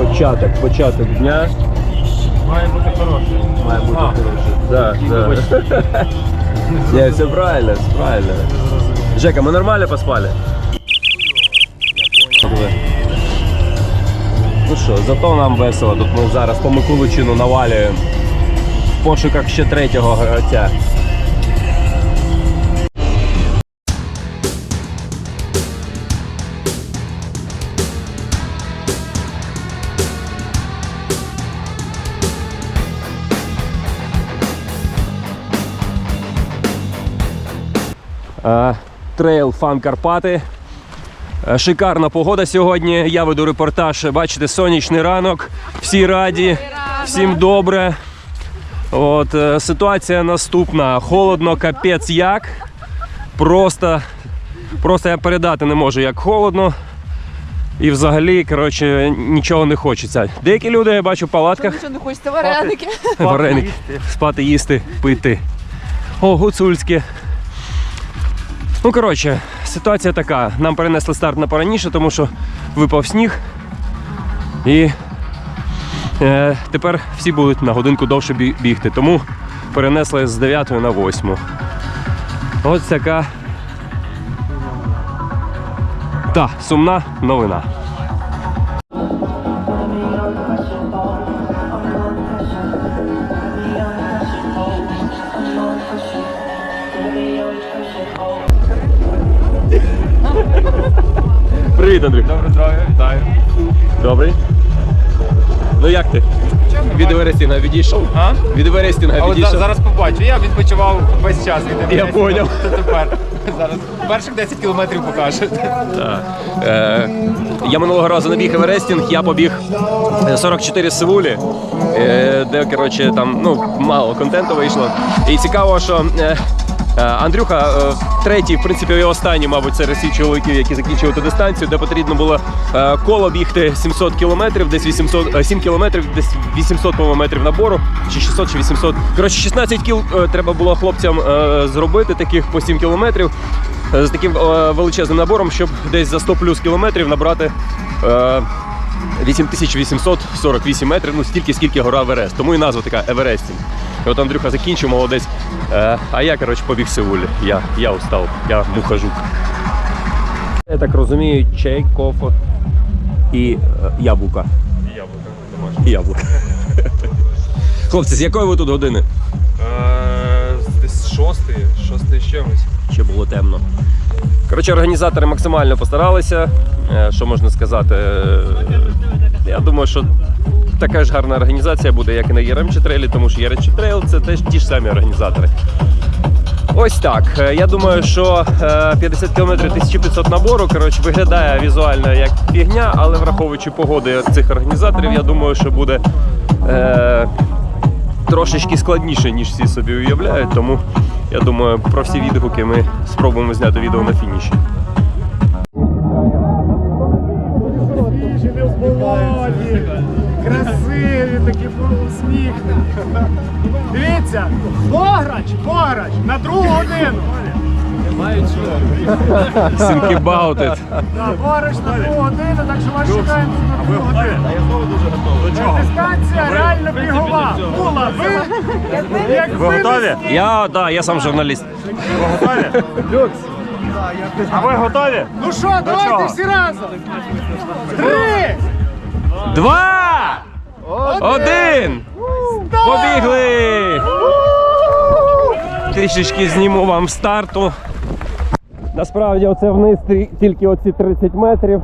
Початок, початок дня. Має бути хороший. Має бути хороший. Да, да. Ні, все правильно, все правильно. Жека, ми нормально поспали? Ну що, зато нам весело. Тут ми зараз по Миколичину навалюємо в пошуках ще третього гравця. Трейл Фан Карпати. Е, Шикарна погода сьогодні. Я веду репортаж. Бачите, сонячний ранок. Всі раді, всім добре. От, е, ситуація наступна. Холодно, капець як. Просто, просто я передати не можу, як холодно. І взагалі, коротше, нічого не хочеться. Деякі люди я бачу в палатках. Нічого не хочете вареники. Вареники. Спати, їсти, пити. О, гуцульське. Ну, коротше, ситуація така. Нам перенесли старт на пораніше, тому що випав сніг. І е, тепер всі будуть на годинку довше бігти. Тому перенесли з 9 на 8. Ось така. Та, сумна новина. Привіт, Андрій. Добре здоров'я, вітаю. Добрий. Ну як ти? Від Еверестінга відійшов? А? Від Еверестінга А от відійшов. зараз побачу. Я відпочивав весь час від Я поняв. То тепер. Зараз перших 10 кілометрів покаже. Е, я минулого разу не біг Еверестінг, я побіг е, 44 Севулі, е, де коротше, там ну, мало контенту вийшло. І цікаво, що е, е, Андрюха е, третій, в принципі, і останній, мабуть, серед всіх чоловіків, які закінчили ту дистанцію, де потрібно було е, коло бігти 700 кілометрів, десь 800, е, 7 кілометрів, десь 800 по метрів набору, чи 600, чи 800. Коротше, 16 кіл е, треба було хлопцям е, зробити таких по 7 кілометрів е, з таким е, величезним набором, щоб десь за 100 плюс кілометрів набрати е, 8848 метрів, ну стільки, скільки гора Еверест. Тому і назва така Еверестінг. І от Андрюха закінчив, молодець. Е, а я, коротше, побіг в Сеулі. Я, я устав, я мухажук. Я так розумію, чай, кофе і е, яблука. Яблука домашнє. І яблука. Хлопці, з якої ви тут години? Е, Десь шостий, шостий з чимось. ще було темно. Коротше, організатори максимально постаралися. Що можна сказати? Я думаю, що така ж гарна організація буде, як і на Яремчі трейлі, тому що Яремчі трейл це теж ті ж самі організатори. Ось так. Е, Я думаю, що е, 50 км 1500 набору коротше, виглядає візуально як фігня, але враховуючи погоди цих організаторів, я думаю, що буде е, трошечки складніше, ніж всі собі уявляють. Тому я думаю, про всі відгуки ми спробуємо зняти відео на фініші. Think about it. Да, пограч на другу годину, так що вас чекаємо на другу годину. До чого? Дистанція реально бігова. Була, ви, як ви готові? Я, да, я сам журналіст. А ви готові? Ну що, давайте всі разом. Три, Два! Один! Побігли! Трішечки зніму вам старту. Насправді оце вниз тільки оці 30 метрів.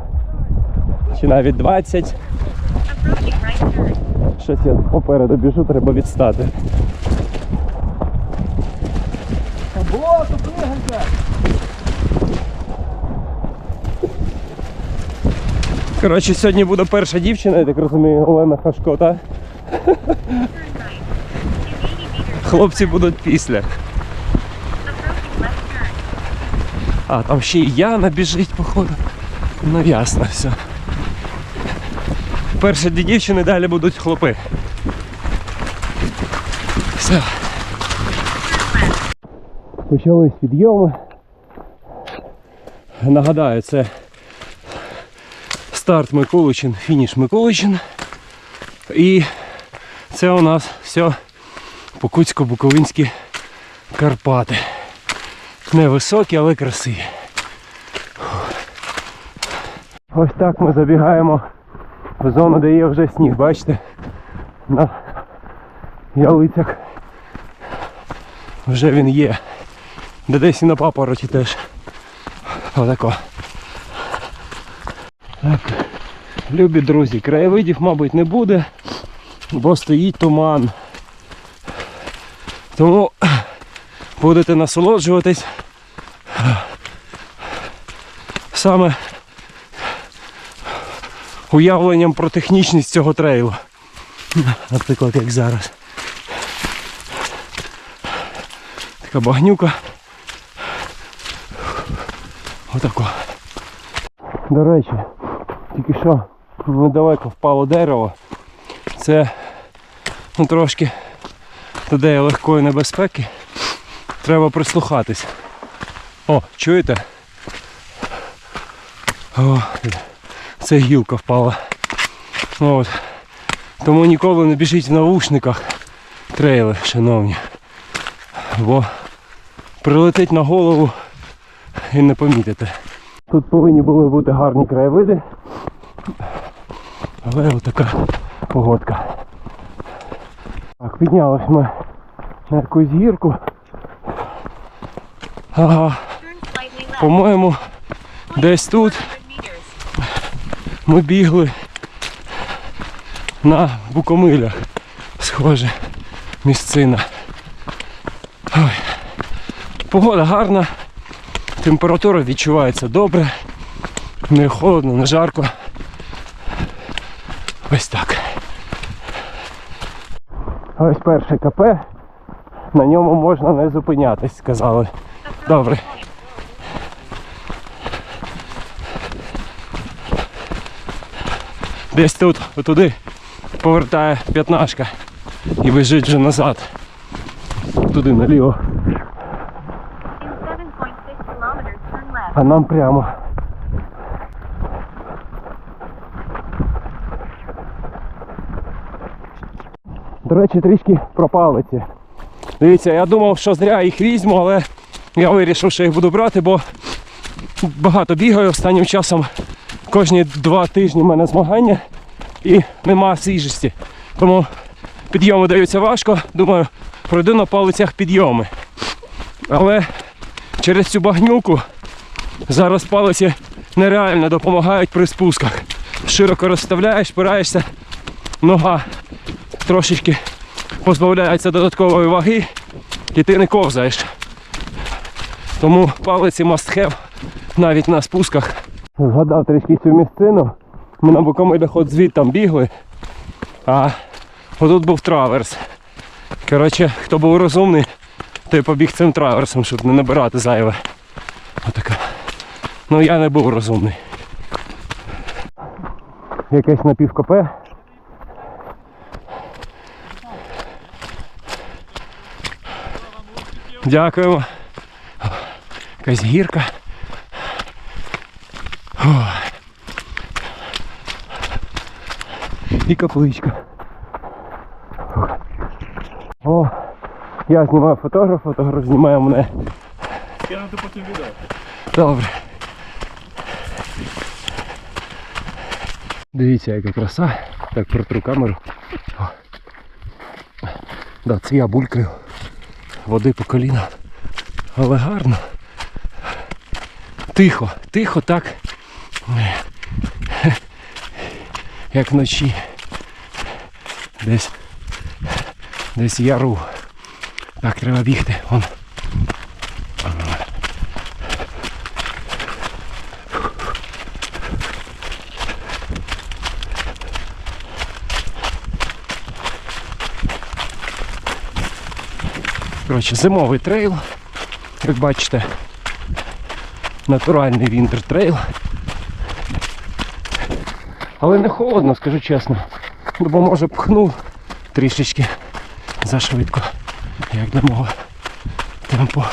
Чи навіть 20. Щось я попереду біжу, треба відстати. Коротше, сьогодні буде перша дівчина, я так розумію, Олена Хашко, так? Хлопці будуть після. А, там ще і Яна біжить, походу. Ну ясно все. Перші дві дівчини, далі будуть хлопи. Все. Почались підйоми. Нагадаю, це старт Миколичин, фініш Миколичин. І це у нас все Покутсько-Буковинські Карпати. Невисокі, але красиві. Ось так ми забігаємо в зону, де є вже сніг, бачите? На ялицях вже він є. Де десь і на папороті теж. Отако. Так. Любі друзі, краєвидів, мабуть, не буде, бо стоїть туман. Тому будете насолоджуватись саме уявленням про технічність цього трейлу. Наприклад, як зараз. Така багнюка. Отако. До речі, тільки що недалеко впало дерево. Це ну, трошки туди легкої небезпеки. Треба прислухатись. О, чуєте? О, це гілка впала. От. Тому ніколи не біжіть в навушниках трейли, шановні. Бо прилетить на голову і не помітите. Тут повинні були бути гарні краєвиди. Але отака погодка. Так, піднялись ми на якусь гірку. По-моєму, десь тут ми бігли на букомилях. Схоже, місцина. Ой. Погода гарна, температура відчувається добре, не холодно, не жарко. Ось так. Ось перше КП. На ньому можна не зупинятись, сказали. Добре. Десь тут, отуди, повертає п'ятнашка і біжить вже назад. Туди наліво. In 7.6 kilometers, turn left. А нам прямо. До речі, трішки пропали ці. Дивіться, я думав, що зря їх візьму, але я вирішив, що їх буду брати, бо багато бігаю останнім часом. Кожні два тижні в мене змагання і нема свіжості. Тому підйоми даються важко. Думаю, пройду на палицях підйоми. Але через цю багнюку зараз палиці нереально допомагають при спусках. Широко розставляєш, спираєшся, нога трошечки позбавляється додаткової ваги і ти не ковзаєш. Тому палиці must have навіть на спусках. Згадав трішки цю місцину. Ми на Букомилях от звідти там бігли, а отут був траверс. Коротше, хто був розумний, той побіг цим траверсом, щоб не набирати зайве. Отака. Ну я не був розумний. Якесь напівкопе. Дякуємо. Якась гірка. О. І капличка. О, я знімаю фотограф, фотограф знімає мене. Я Кинути потім відео. Добре. Дивіться, яка краса. Так, протру камеру. О. Да, це я булькаю. Води по коліна. Але гарно. Тихо, тихо так. Як вночі. Десь. Десь яру. Так, треба бігти. Вон. Коротше, зимовий трейл. Як бачите, натуральний вінтер трейл. Але не холодно, скажу чесно. Бо може пхнув трішечки зашвидко, як для мого темпу.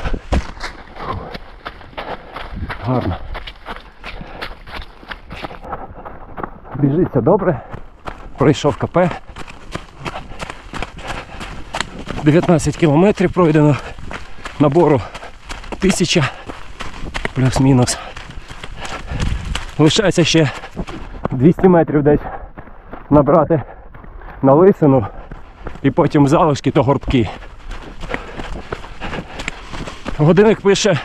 Гарно. Біжиться добре. Пройшов КП. 19 кілометрів пройдено. Набору 1000 плюс-мінус. Лишається ще 200 метрів десь набрати на лисину і потім залишки то горбки. Годинник пише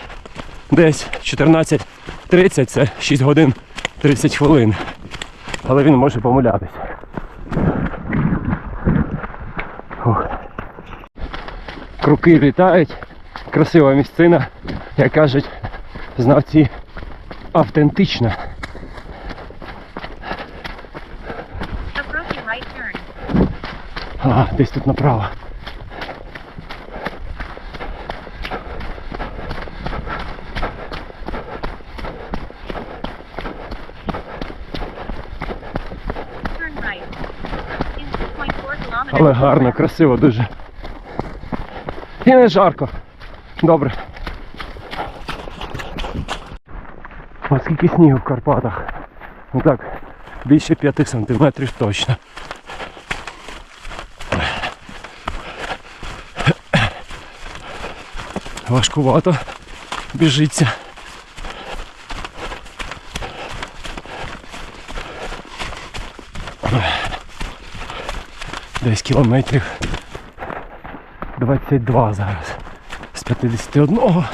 десь 14.30, це 6 годин 30 хвилин. Але він може помилятися. Фух. Круки літають, красива місцина, як кажуть, знавці автентична. Ага, десь тут направо. Turn right. In 2.4 kilometers. Але гарно, красиво дуже. І не жарко. Добре. Скільки снігу в Карпатах. Ну так, більше 5 сантиметрів точно. Важкувато біжиться. Десь кілометрів 22 зараз. З 51.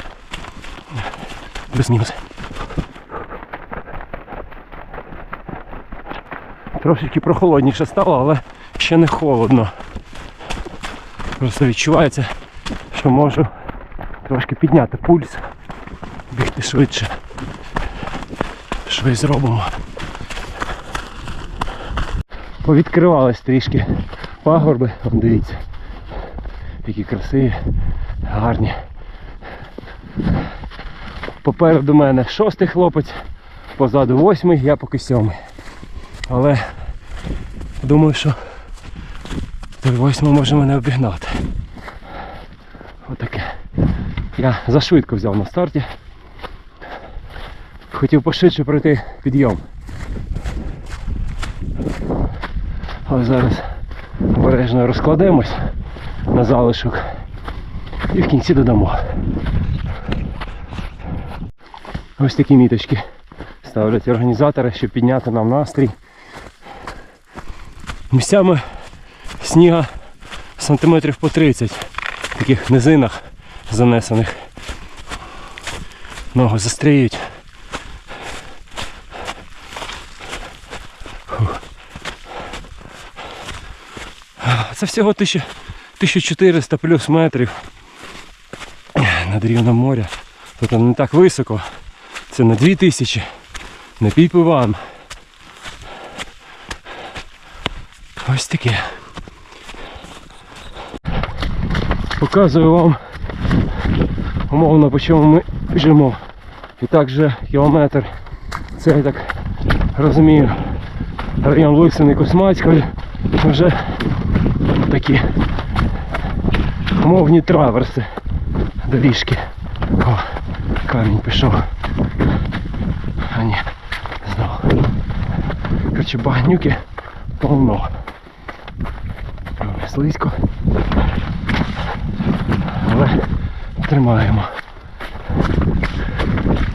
Плюс-мінус. Трошечки прохолодніше стало, але ще не холодно. Просто відчувається, що можу трошки підняти пульс, бігти швидше. Щось зробимо. Повідкривались трішки пагорби, Вон дивіться, які красиві, гарні. Попереду мене шостий хлопець, позаду восьмий, я поки сьомий. Але думаю, що той восьмий може мене обігнати. Отаке. Я зашвидко взяв на старті. Хотів пошвидше пройти підйом. Але зараз обережно розкладемось на залишок і в кінці додамо. Ось такі міточки ставлять організатори, щоб підняти нам настрій. Місцями сніга сантиметрів по 30 в таких низинах занесених. Ноги застріють. Це всього 1400 плюс метрів над рівнем моря. Тобто не так високо. Це на 2000. Не піпиван. Ось таке. Показую вам умовно по чому ми біжимо. І так же кілометр. Це я так розумію. Район Лисини Космацької. Вже такі умовні траверси доріжки. О, камінь пішов. А ні, знову. Короче, багнюки повно. Слизько. Але тримаємо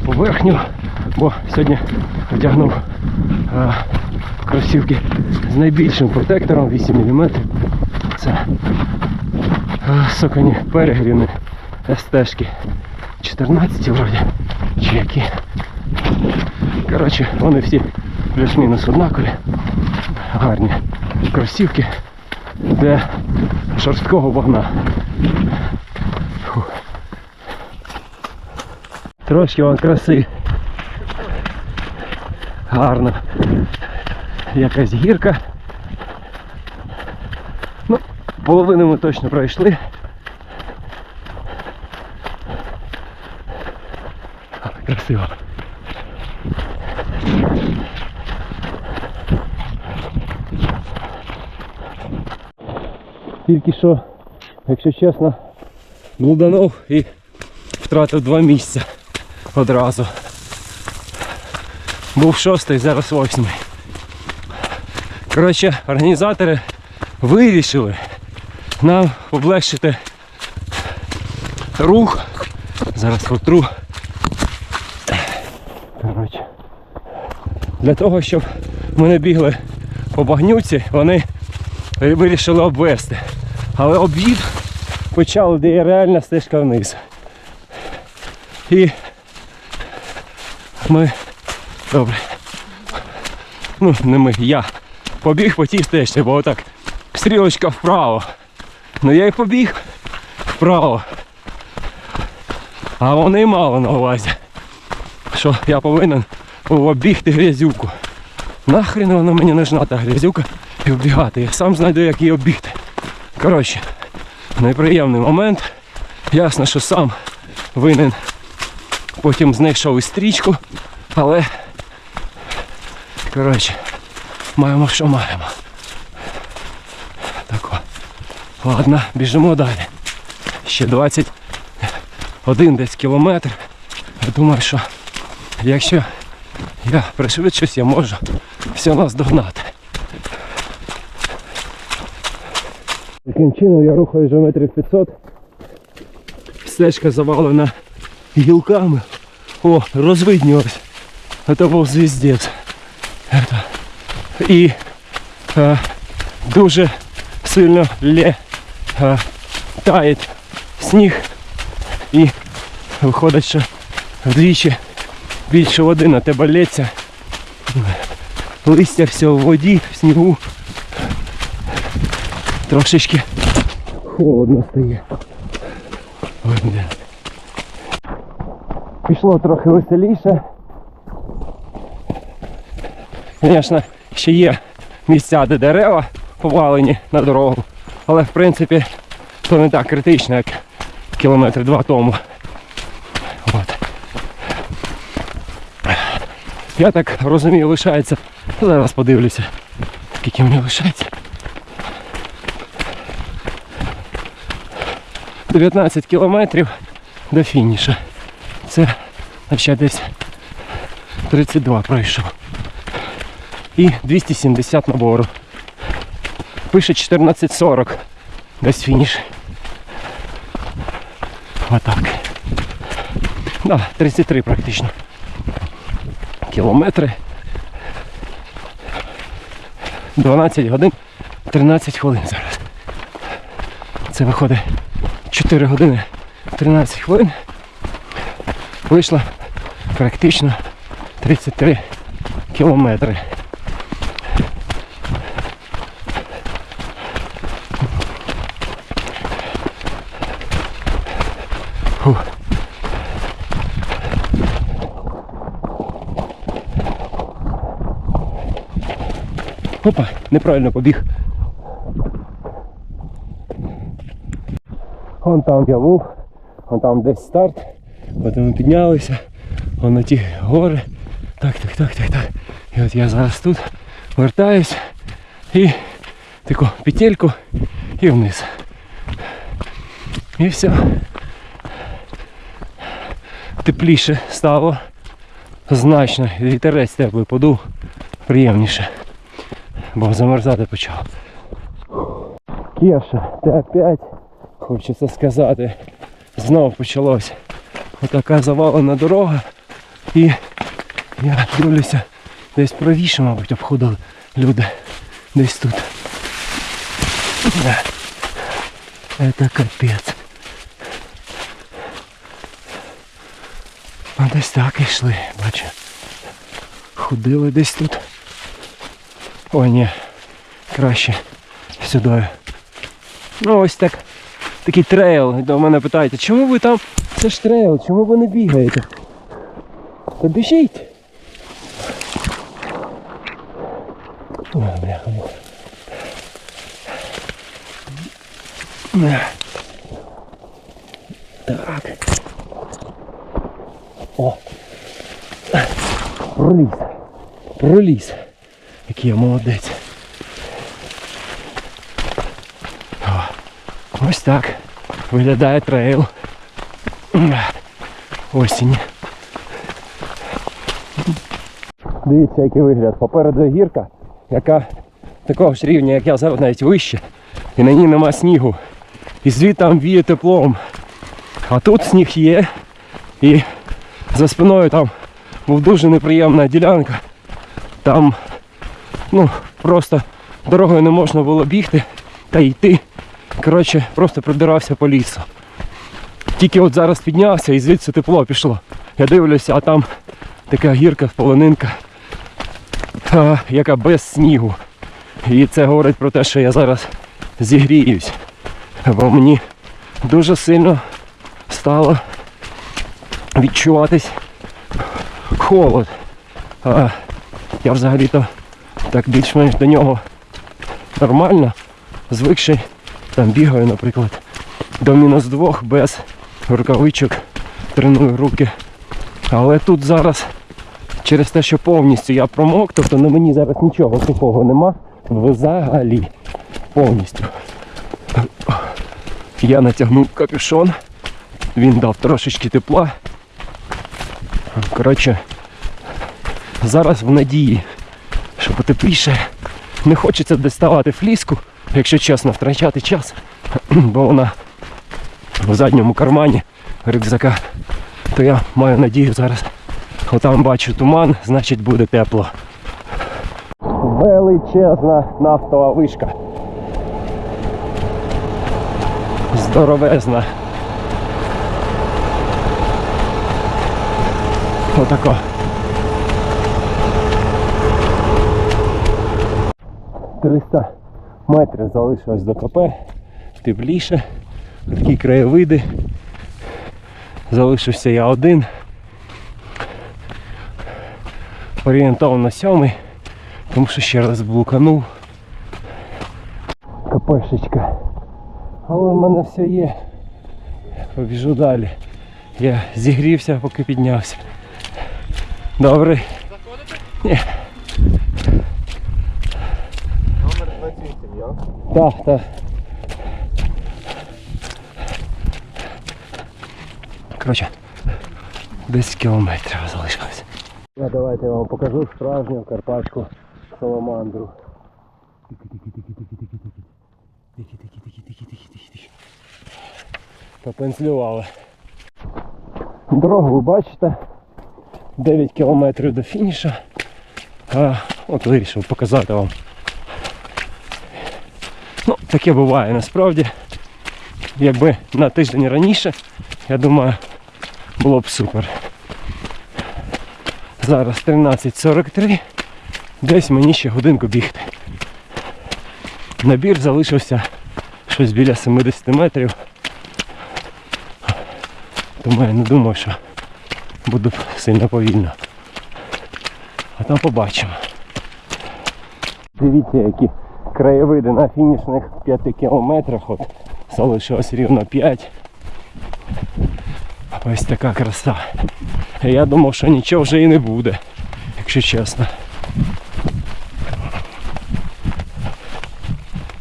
поверхню, бо сьогодні вдягнув а, кросівки з найбільшим протектором 8 мм. Це а, сокані перегріни СТшки 14 вроді, чи які. Коротше, вони всі плюс-мінус однакові. Гарні кросівки для жорсткого вогна. Трошки вам краси. Гарно. Якась гірка. Ну, половину ми точно пройшли. Красиво. Тільки що, якщо чесно, блуданув і втратив два місця одразу. Був шостий, зараз восьмий. Коротше, організатори вирішили, нам облегшити рух. Зараз протру. Коротше. Для того, щоб ми не бігли по багнюці, вони вирішили обвести. Але об'їд почали, де є реальна стежка вниз. І ми. Добре. Ну, не ми, я побіг по тій стежці, бо отак стрілочка вправо. Ну я й побіг вправо. А вони мало на увазі. Що я повинен оббігти грязюку. Нахрен вона мені нужна та грязюка і оббігати. Я сам знайду, як її оббігти. Коротше, неприємний момент. Ясно, що сам винен. Потім знайшов і стрічку, але коротше, маємо що маємо. Так. Ладно, біжимо далі. Ще 21 десь кілометр. Я думаю, що якщо я пришвидшусь, я можу все нас догнати. Таким я рухаю вже метрів 500. Стежка завалена гілками. О, розвиднілась. Це був звіздець. Это. І е, дуже сильно лє, е, тає сніг. І виходить, що вдвічі більше води на тебе лється. Листя все в воді, в снігу. Трошечки холодно стає. Ой, бля. Пішло трохи веселіше. Звісно, ще є місця, де дерева повалені на дорогу. Але в принципі то не так критично, як кілометри два тому. От. Я так розумію, лишається. Зараз подивлюся, скільки мені лишається. 19 кілометрів до фініша. Це ще десь 32 пройшов. І 270 набору. Пише 14.40. Десь фініш. Отак. Да, 33 практично. Кілометри. 12 годин 13 хвилин зараз. Це виходить 4 години 13 хвилин. Вийшло практично 33 кілометри. Опа, неправильно побіг. Вон там я був, вон там десь старт, потім ми піднялися, вон на ті гори. Так, так, так, так, так. І от я зараз тут вертаюсь і таку петельку і вниз. І все. Тепліше стало. Значно. Вітерець теплий подув. Приємніше. Бо замерзати почав. Кеша, ти опять, хочеться сказати, знов почалось. Отака завалена дорога. І я дивлюся, десь правіше, мабуть, обходили люди. Десь тут. Це капець. А десь так ішли, бачу. Ходили десь тут. Ой, ні, краще сюди. Ну ось так. Такий трейл. До мене питаєте, чому ви там? Це ж трейл, чому ви не бігаєте? Та біжіть. Ой, бляха. Так. О. Проліз. Проліз. Який я молодець. Ось так виглядає трейл. Осінь. Дивіться, який вигляд. Попереду гірка, яка такого ж рівня, як я зараз навіть вище. І на ній нема снігу. і звідти там віє теплом. А тут сніг є, і за спиною там був дуже неприємна ділянка. Там ну, просто дорогою не можна було бігти та йти. Коротше, просто продирався по лісу. Тільки от зараз піднявся і звідси тепло пішло. Я дивлюся, а там така гірка, полонинка, яка без снігу. І це говорить про те, що я зараз зігріюсь. Бо мені дуже сильно стало відчуватись холод. А я взагалі-то так більш-менш до нього нормально, звикший. Там бігаю, наприклад, до мінус двох без рукавичок, треную руки. Але тут зараз через те, що повністю я промок, тобто на мені зараз нічого сухого нема. Взагалі повністю. Я натягнув капюшон, він дав трошечки тепла. Коротше, зараз в надії, що потепліше. Не хочеться доставати фліску, якщо чесно, втрачати час, бо вона в задньому кармані рюкзака. То я маю надію зараз. Отам бачу туман, значить буде тепло. Величезна нафтова вишка. Здоровезна. Отако. Триста метрів залишилось до КП. Тепліше. Такі краєвиди. Залишився я один. Орієнтовно сьомий, тому що ще раз блуканув. КПшечка. Але в мене все є. Побіжу далі. Я зігрівся, поки піднявся. Добре. Заходите? Ні. Так, так. Коротше, 10 кілометрів залишилось. А давайте я вам покажу справжню карпатську саламандру. Попензлювали. Дорогу ви бачите. 9 кілометрів до фініша. А, от вирішив показати вам. Ну, таке буває насправді. Якби на тиждень раніше, я думаю, було б супер. Зараз 13.43. Десь мені ще годинку бігти. Набір залишився щось біля 70 метрів. Тому я не думаю, що буду сильно повільно. А там побачимо. Дивіться, які краєвиди на фінішних 5 кілометрах. От залишилось рівно 5. Ось така краса. Я думав, що нічого вже і не буде, якщо чесно.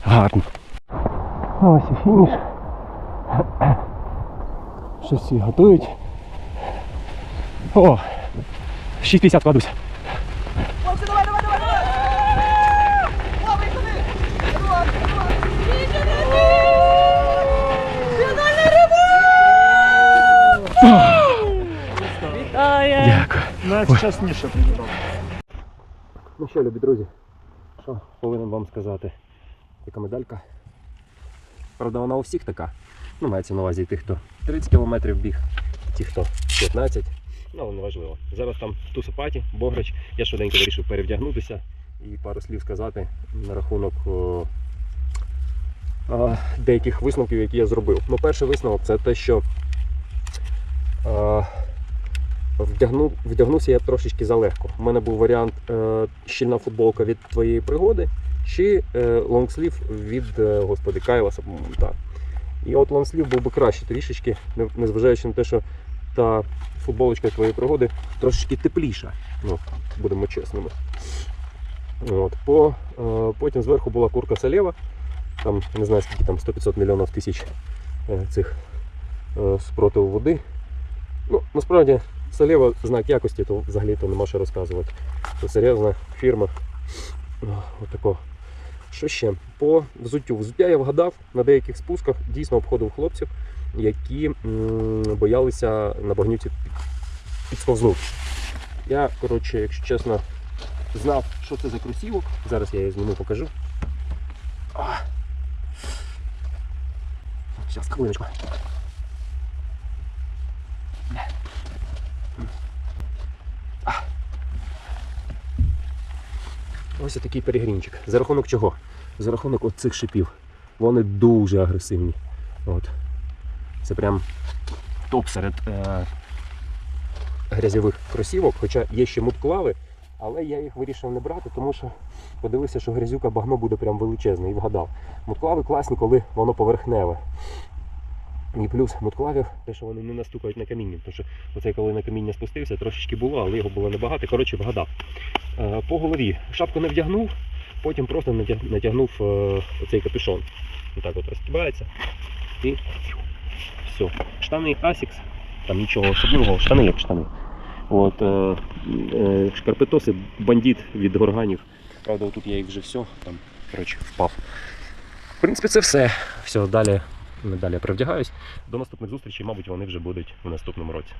Гарно. А ось і фініш. Щось всі готують. О! 6.50 кладусь. Дякую. Найчасніше підібрав. Ну що, любі друзі, що повинен вам сказати? Така медалька. Правда, вона у всіх така. Ну, мається на увазі тих, хто 30 кілометрів біг, ті, хто 15. Ну, але неважливо. Зараз там в Тусопаті, Бограч. Я швиденько вирішив перевдягнутися і пару слів сказати на рахунок о, а, деяких висновків, які я зробив. Ну, перший висновок це те, що а, вдягну, вдягнувся я трошечки залегко. У мене був варіант е, щільна футболка від твоєї пригоди, чи е, лонгслів від е, господи Кайласа, так. І от лонгслів був би краще трішечки, незважаючи на те, що та футболочка твоєї пригоди трошечки тепліша. Ну, будемо чесними. От, по, е, потім зверху була курка Салєва, там не знаю скільки там 100-500 мільйонів тисяч е, цих е, спротиву води. Ну, насправді Салєва знак якості, то взагалі то нема що розказувати. Це серйозна фірма. Отако. Що ще? По взуттю. Взуття я вгадав на деяких спусках, дійсно обходив хлопців, які боялися на багнюці під- підсковзнути. Я, коротше, якщо чесно, знав, що це за кросівок. Зараз я її зніму, покажу. Зараз, хвилиночку. Ось такий перегрінчик. За рахунок чого? За рахунок оцих шипів. Вони дуже агресивні. От. Це прям топ серед е- грязьових кросівок, хоча є ще мутклави, але я їх вирішив не брати, тому що подивився, що грязюка багно буде прям величезне і вгадав. Мутклави класні, коли воно поверхневе. І плюс мутклавів, те, що вони не настукають на каміння, тому що оцей, коли на каміння спустився, трошечки було, але його було небагато. Коротше, вгадав. Е, По голові шапку не вдягнув, потім просто натягнув е, оцей капюшон. Отак от розтібається. І все. Штани Asics, там нічого особливого, штани як штани. От, е, шкарпетоси, бандит від горганів. Правда, тут я їх вже все, там, коротше, впав. В принципі, це все. Все, далі, далі привдягаюсь. До наступних зустрічей, мабуть, вони вже будуть в наступному році.